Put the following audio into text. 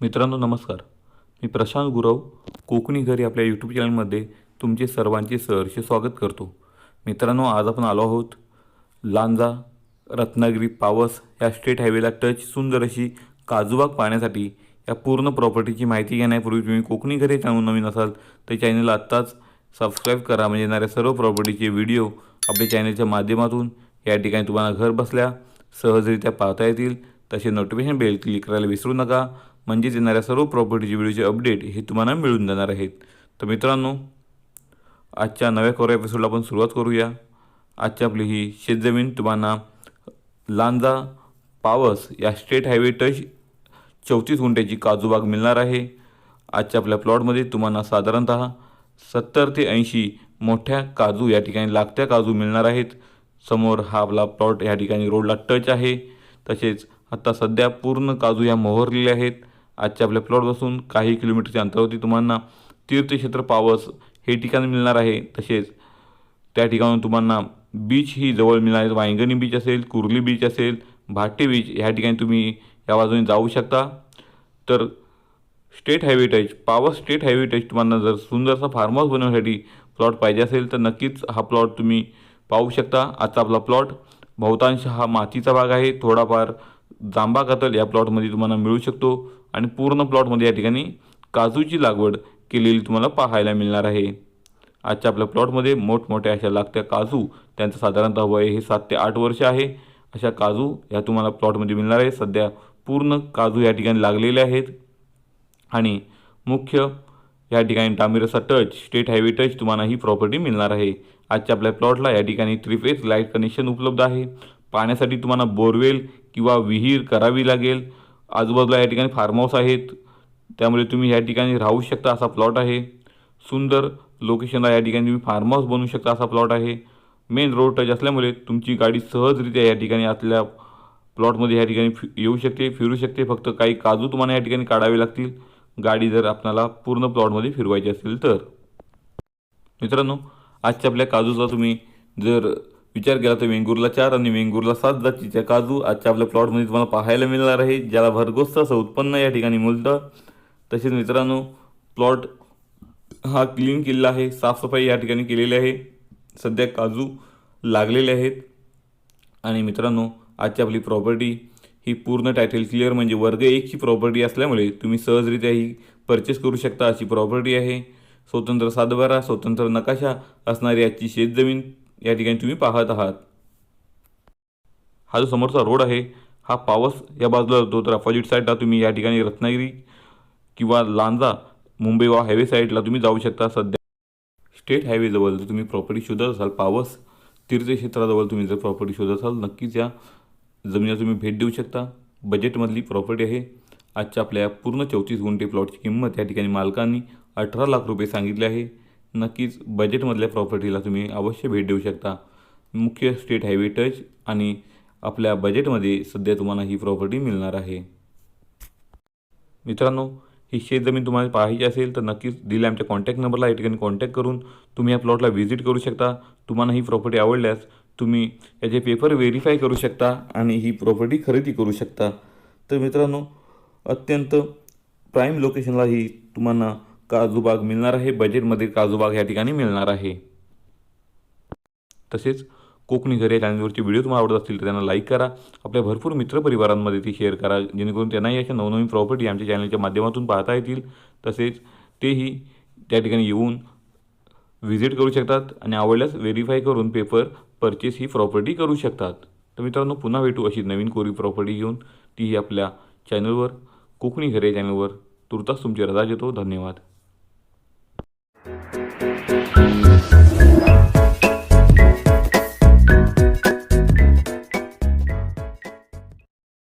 मित्रांनो नमस्कार. मी प्रशांत गुरव कोकणी घरी आपल्या यूट्यूब चॅनलमध्ये तुमचे सर्वांचे सहर्ष स्वागत करतो. मित्रांनो आज आपण आलो आहोत लांजा रत्नागिरी पावस या स्टेट हायवेला टच सुंदर अशी काजूबाग पाहण्यासाठी या पूर्ण प्रॉपर्टीची माहिती घेण्यापूर्वी तुम्ही कोकणी घरी चॅनल नवीन असाल तर चॅनल आत्ताच सबस्क्राईब करा. म्हणजे येणाऱ्या सर्व प्रॉपर्टीचे व्हिडिओ आपल्या चॅनलच्या माध्यमातून या ठिकाणी तुम्हाला घर बसल्या सहजरित्या पाहता येतील. तसे नोटिफिकेशन बेल क्लिक करायला विसरू नका. म्हणजेच येणाऱ्या सर्व प्रॉपर्टीचे व्हिडिओचे अपडेट हे तुम्हाला मिळून जाणार आहेत. तर मित्रांनो आजच्या नव्या कोरा एपिसोडला आपण सुरुवात करूया. आजची आपली ही शेतजमीन तुम्हाला लांजा पावस या स्टेट हायवे टच चौतीस गुंठ्याची काजूबाग मिळणार आहे. आजच्या आपल्या प्लॉटमध्ये तुम्हाला साधारणतः सत्तर ते ऐंशी मोठ्या काजू या ठिकाणी लागत्या काजू मिळणार आहेत. समोर हा आपला प्लॉट या ठिकाणी रोडला टच आहे. तसेच आता सध्या पूर्ण काजू या मोहरलेल्या आहेत. आजच्या आपल्या प्लॉटपासून काही किलोमीटरच्या अंतरावरती तुम्हाला तीर्थक्षेत्र पावस हे ठिकाण मिळणार आहे. तसेच त्या ठिकाणून तुम्हाला बीच ही जवळ मिळणार आहे. वांगणी बीच असेल कुर्ली बीच असेल भाटे बीच ह्या ठिकाणी तुम्ही या बाजूने जाऊ शकता. तर state highway touch power state highway touch तुम्हाला जर सुंदरसा फार्म हाऊस बनवण्यासाठी प्लॉट पाहिजे असेल तर नक्कीच हा प्लॉट तुम्ही पाहू शकता. आजचा आपला प्लॉट बहुतांश हा मातीचा भाग आहे. थोडाफार जांबा कातल या प्लॉटमध्ये तुम्हाला मिळू शकतो आणि पूर्ण प्लॉटमध्ये या ठिकाणी काजूची लागवड केलेली तुम्हाला पाहायला मिळणार आहे. आजच्या आपल्या प्लॉटमध्ये मोठमोठ्या अशा लागत्या काजू त्यांचं साधारणतः वय हे सात ते आठ वर्ष आहे. अशा काजू ह्या तुम्हाला प्लॉटमध्ये मिळणार आहे. सध्या पूर्ण काजू या ठिकाणी लागलेले आहेत. आणि मुख्य या ठिकाणी डांबिरसा टच स्टेट हायवे टच तुम्हाला ही प्रॉपर्टी मिळणार आहे. आजच्या आपल्या प्लॉटला या ठिकाणी थ्री फेज लाइट कनेक्शन उपलब्ध आहे. पाण्यासाठी तुम्हाला बोरवेल किंवा विहीर करावी लागेल. आजूबाजूला या ठिकाणी फार्म हाऊस आहेत. त्यामुळे तुम्ही या ठिकाणी राहू शकता असा प्लॉट आहे. सुंदर लोकेशनला या ठिकाणी तुम्ही फार्म हाऊस बनवू शकता असा प्लॉट आहे. मेन रोड टच असल्यामुळे तुमची गाडी सहजरित्या या ठिकाणी असल्या प्लॉटमध्ये या ठिकाणी फि येऊ शकते फिरू शकते. फक्त काही काजू तुम्हाला या ठिकाणी काढावे लागतील. गाडी जर आपल्याला पूर्ण प्लॉटमध्ये फिरवायची असेल तर. मित्रांनो आजच्या आपल्या काजूचा तुम्ही जर विचार केला तर वेंगुरला चार आणि वेंगुरला सात जातीच्या काजू आजच्या आपल्या प्लॉटमध्ये तुम्हाला पाहायला मिळणार आहे ज्याला भरघोस असं उत्पन्न या ठिकाणी मिळतं. तसेच मित्रांनो प्लॉट हा क्लीन केलेला आहे साफसफाई या ठिकाणी केलेली आहे. सध्या काजू लागलेले आहेत. आणि मित्रांनो आजची आपली प्रॉपर्टी ही पूर्ण टायटल क्लिअर म्हणजे वर्ग एकची प्रॉपर्टी असल्यामुळे तुम्ही सहजरित्या ही परचेस करू शकता अशी प्रॉपर्टी आहे. स्वतंत्र सातबारा स्वतंत्र नकाशा असणारी आजची शेतजमीन. या ठिकाणी तुम्ही पाहत आहात. हा जो समोरचा रोड आहे हा पावस या बाजूला जातो तर अपोजिट साईडला तुम्ही या ठिकाणी रत्नागिरी किंवा लांजा मुंबई वा हायवे साईडला तुम्ही जाऊ शकता. सध्या स्टेट हायवेजवळ जर तुम्ही प्रॉपर्टी शोधत असाल पावस तीर्थक्षेत्राजवळ तुम्ही जर प्रॉपर्टी शोधत असाल नक्कीच या जमिनीला तुम्ही भेट देऊ शकता. बजेटमधली प्रॉपर्टी आहे. आजच्या आपल्या पूर्ण चौतीस गुंठे प्लॉटची किंमत या ठिकाणी मालकांनी अठरा लाख रुपये सांगितले आहे. नक्कीच बजेटमधल्या प्रॉपर्टीला तुम्ही अवश्य भेट देऊ शकता. मुख्य स्टेट हायवे टच आणि आपल्या बजेटमध्ये सध्या तुम्हाला ही प्रॉपर्टी मिळणार आहे. मित्रांनो ही शेतजमीन तुम्हाला पाहायची असेल तर नक्कीच दिल्या आमच्या कॉन्टॅक्ट नंबरला या ठिकाणी कॉन्टॅक्ट करून तुम्ही या प्लॉटला व्हिजिट करू शकता. तुम्हाला ही प्रॉपर्टी आवडल्यास तुम्ही याचे पेपर व्हेरीफाय करू शकता आणि ही प्रॉपर्टी खरेदी करू शकता. तर मित्रांनो अत्यंत प्राईम लोकेशनला ही तुम्हाला काजूबाग मिळणार आहे. बजेटमध्ये काजूबाग या ठिकाणी मिळणार आहे. तसेच कोकणी घर या चॅनलवरचे व्हिडिओ तुम्हाला आवडत असतील तर त्यांना लाईक करा. आपल्या भरपूर मित्रपरिवारांमध्ये ती शेअर करा. जेणेकरून त्यांनाही अशा नवनवीन प्रॉपर्टी आमच्या चॅनलच्या माध्यमातून पाहता येतील. तसेच तेही त्या ठिकाणी येऊन व्हिजिट करू शकतात आणि आवडल्यास व्हेरीफाय करून पेपर परचेस ही प्रॉपर्टी करू शकतात. तर मित्रांनो पुन्हा भेटू अशी नवीन कोरी प्रॉपर्टी घेऊन. तीही आपल्या चॅनलवर कोकणी घरे चॅनलवर तुर्तास तुमची रजा देतो धन्यवाद.